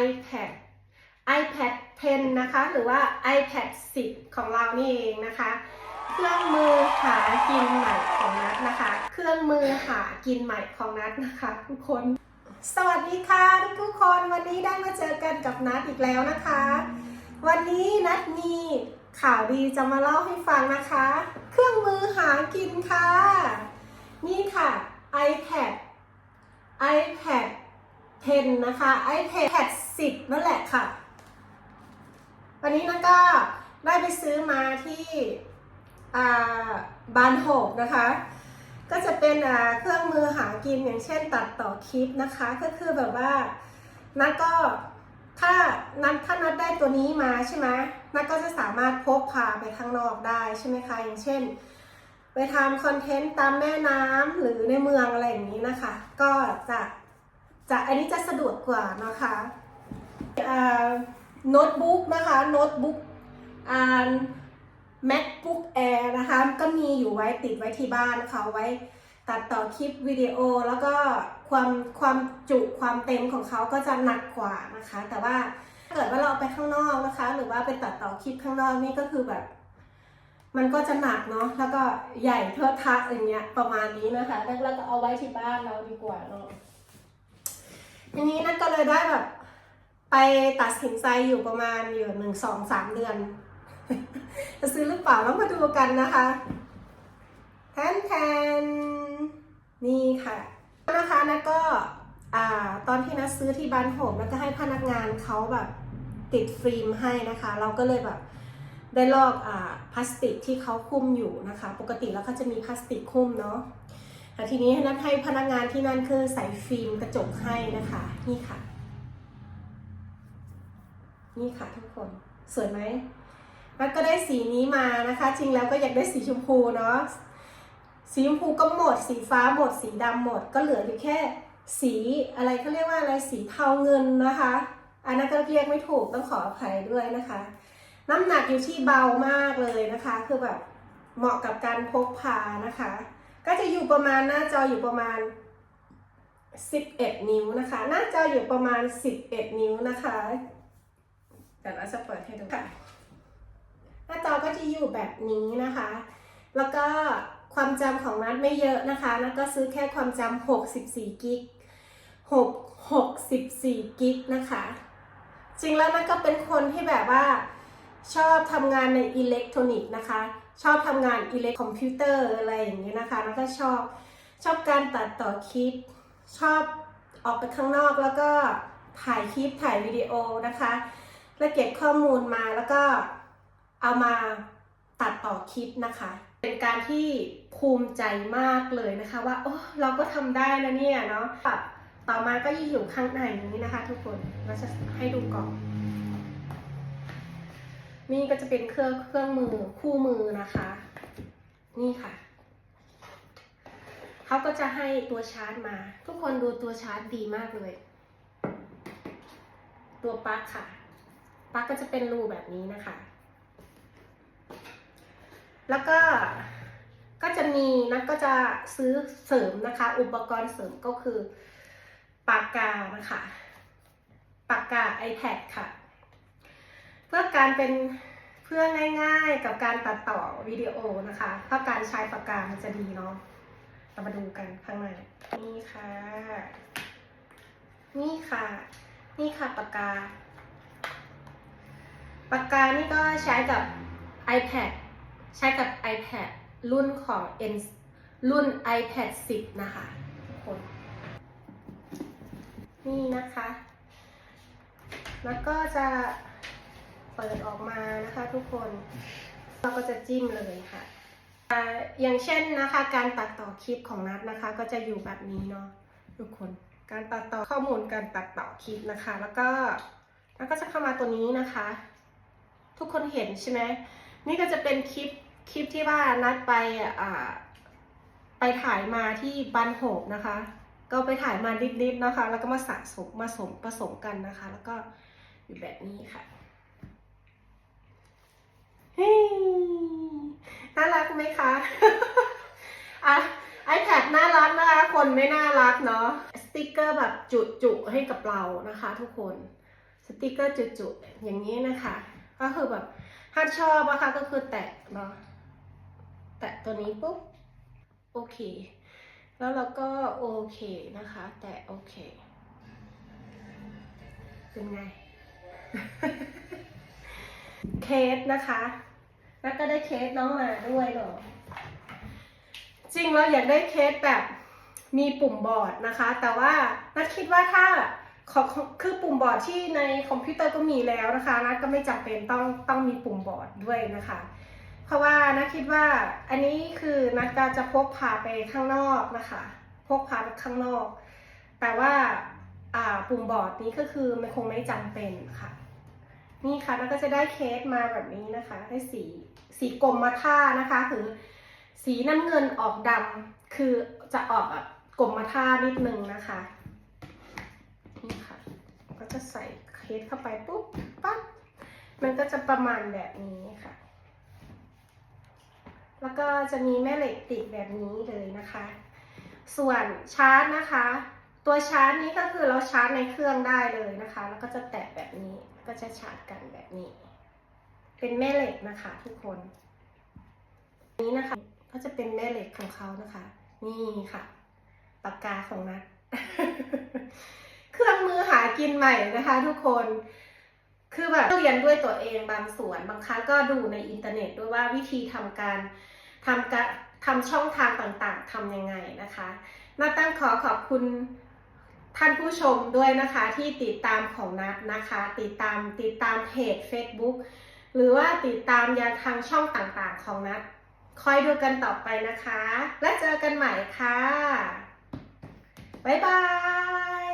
iPad iPad 10 นะคะ หรือว่า iPad 10 ของเรานี่เองนะคะ เครื่องมือหากินใหม่ของนัดนะคะ เครื่องมือหากินใหม่ของนัดนะคะ ทุกคน สวัสดีค่ะทุกคนวันนี้ได้มาเจอกันกับนัดอีกแล้วนะคะ วันนี้นัดมีข่าวดีจะมาเล่าให้ฟังนะคะ เครื่องมือหากินค่ะ นี่ค่ะ iPad iPad 10นะคะ iPad 10 นั่นแหละค่ะ วันนี้นัดก็ได้ไปซื้อมาที่อ่าบานโฮกนะคะ ก็จะเป็นเครื่องมือหากินอย่างเช่นตัดต่อคลิปนะคะ ก็คือแบบว่านัดก็ถ้านัดถ้านัดได้ตัวนี้มาใช่ไหมนัดก็จะสามารถพกพาไปข้างนอกได้ใช่ไหมคะ อย่างเช่น ไปทำคอนเทนต์ตามแม่น้ำหรือในเมืองอะไรอย่างนี้นะคะ ก็จะ จะอันนี้จะสะดวกกว่านะคะโน้ตบุ๊กนะคะโน้ตบุ๊กอ่า MacBook Air นะคะก็มีอยู่ไว้ติดไว้ที่บ้านนะคะเอาไว้ตัดต่อคลิปวิดีโอแล้วก็ความความจุความเต็มของเขาก็จะหนักกว่านะคะ แต่ว่าถ้าเกิดว่าเราไปข้างนอกนะคะ หรือว่าไปตัดต่อคลิปข้างนอกนี่ก็คือแบบ มันก็จะหนักเนาะแล้วก็ใหญ่เทอะทะอย่างเงี้ยประมาณนี้นะคะแล้วเราก็เอาไว้ที่บ้านเราดีกว่าเนาะ ทีนี้นั่นก็เลยได้แบบ ไปตัดสินใจอยู่ประมาณอยู่หนึ่งสองสามเดือน จะซื้อหรือเปล่าต้องมาดูกันนะคะแทนแทนนี่ค่ะนะคะนะก็อ่าตอนที่นัดซื้อที่บ้านโฮมแล้วก็ให้พนักงานเขาแบบติดฟิล์มให้นะคะ เราก็เลยแบบได้ลอกอ่าพลาสติกที่เขาคุ้มอยู่นะคะ ปกติแล้วเขาจะมีพลาสติกคุ้มเนาะ แต่ทีนี้นัดให้พนักงานที่นั่นคือใส่ฟิล์มกระจกให้นะคะ นี่ค่ะ นี่ค่ะทุกคนสวยไหมมันก็ได้สีนี้มานะคะ จริงแล้วก็อยากได้สีชมพูเนาะสีชมพูก็หมด สีฟ้าหมด สีดำหมด ก็เหลืออยู่แค่สีอะไรเขาเรียกว่าอะไรสีเทาเงินนะคะ อันนั้นก็เรียกไม่ถูกต้องขออภัยด้วยนะคะ น้ำหนักอยู่ที่เบามากเลยนะคะ คือแบบเหมาะกับการพกพานะคะ ก็จะอยู่ประมาณหน้าจออยู่ประมาณ 11 นิ้วนะคะ หน้าจออยู่ประมาณ 11 นิ้วนะคะเดี๋ยวเราจะเปิดให้ดูค่ะ หน้าจอก็จะอยู่แบบนี้นะคะ แล้วก็ความจำของนัดไม่เยอะนะคะ นัดก็ซื้อแค่ความจำ64กิก6 64กิกนะคะ จริงแล้วนัดก็เป็นคนที่แบบว่าชอบทำงานในอิเล็กทรอนิกส์นะคะ ชอบทำงานอิเล็กคอมพิวเตอร์อะไรอย่างนี้นะคะ แล้วก็ชอบชอบการตัดต่อคลิป ชอบออกไปข้างนอกแล้วก็ถ่ายคลิปถ่ายวิดีโอนะคะแล้วเก็บข้อมูลมาแล้วก็เอามาตัดต่อคลิปนะคะ เป็นการที่ภูมิใจมากเลยนะคะว่าโอ้เราก็ทำได้นะเนี่ยเนาะต่อมาก็ยิ่งอยู่ข้างในนี้นะคะ ทุกคนเราจะให้ดูก่อน นี่ก็จะเป็นเครื่องเครื่องมือคู่มือนะคะ นี่ค่ะเขาก็จะให้ตัวชาร์จมา ทุกคนดูตัวชาร์จดีมากเลย ตัวปลั๊กค่ะปลั๊กก็จะเป็นรูแบบนี้นะคะ แล้วก็ก็จะมีนะก็จะซื้อเสริมนะคะ อุปกรณ์เสริมก็คือปากกานะคะปากกา iPad ค่ะ เพื่อการเป็นเพื่อง่ายๆกับการตัดต่อวิดีโอนะคะ เพราะการใช้ปากกามันจะดีเนาะเรามาดูกันข้างในนี่ค่ะ นี่ค่ะ นี่ค่ะปากกา ปากกานี่ก็ใช้กับ iPad ใช้กับ iPad รุ่นของ N รุ่น iPad 10 นะคะทุกคน นี่นะคะ แล้วก็จะ เปิดออกมานะคะทุกคนเราก็จะจิ้มเลยค่ะ อย่างเช่นนะคะการตัดต่อคลิปของนัดนะคะ ก็จะอยู่แบบนี้เนาะทุกคนการตัดต่อข้อมูลการตัดต่อคลิปนะคะ แล้วก็แล้วก็จะเข้ามาตัวนี้นะคะ ทุกคนเห็นใช่ไหมนี่ก็จะเป็นคลิปคลิปที่ว่านัดไปอ่าไปถ่ายมาที่บันโหกนะคะ ก็ไปถ่ายมาดิบๆนะคะ แล้วก็มาสะสมมาสมผสมกันนะคะ แล้วก็อยู่แบบนี้ค่ะ น่ารักไหมคะอะ iPad น่ารักนะคะ คนไม่น่ารักเนาะ สติกเกอร์แบบจุจุให้กับเรานะคะทุกคน สติกเกอร์จุดๆอย่างนี้นะคะ ก็คือแบบถ้าชอบนะคะก็คือแตะเนาะ แตะตัวนี้ปุ๊บ โอเค แล้วเราก็โอเคนะคะ แตะโอเค เป็นไง เคสนะคะ แล้วก็ได้เคสน้องมาด้วยเนาะจริงเราอยากได้เคสแบบมีปุ่มบอร์ดนะคะ แต่ว่านัดคิดว่าถ้าขอคือปุ่มบอร์ดที่ในคอมพิวเตอร์ก็มีแล้วนะคะนัดก็ไม่จำเป็นต้องต้องมีปุ่มบอร์ดด้วยนะคะ เพราะว่านัดคิดว่าอันนี้คือนัดก็จะพกพาไปข้างนอกนะคะพกพาไปข้างนอก แต่ว่าอ่าปุ่มบอร์ดนี้ก็คือมันคงไม่จำเป็นค่ะ นี่ค่ะแล้วก็จะได้เคสมาแบบนี้นะคะ ได้สีสีกรมมาท่านะคะ คือ สีน้ำเงินออกดำคือจะออกแบบกรมมาท่านิดนึงนะคะนี่ค่ะก็จะใส่เคสเข้าไปปุ๊บปั๊บมันก็จะประมาณแบบนี้ค่ะ แล้วก็จะมีแม่เหล็กติดแบบนี้เลยนะคะ ส่วนชาร์จนะคะ ตัวชาร์จนี้ก็คือเราชาร์จในเครื่องได้เลยนะคะ แล้วก็จะแตะแบบนี้ ก็จะชาร์จกันแบบนี้ เป็นแม่เหล็กนะคะทุกคน นี้นะคะ ก็จะเป็นแม่เหล็กของเขานะคะ นี่ค่ะ ปากกาของนัดเครื่องมือหากินใหม่นะคะ ทุกคน คือแบบเรียนด้วยตัวเองบางส่วน บางครั้งก็ดูในอินเทอร์เน็ตด้วยว่าวิธีทำการทำการทำช่องทางต่างๆทำยังไงนะคะนาตั้งขอขอบคุณ ท่านผู้ชมด้วยนะคะที่ติดตามของนัดนะคะ ติดตามติดตามเพจ Facebook หรือว่าติดตามยังทางช่องต่างๆของนัดคอยดูกันต่อไปนะคะ และเจอกันใหม่ค่ะ บ๊ายบาย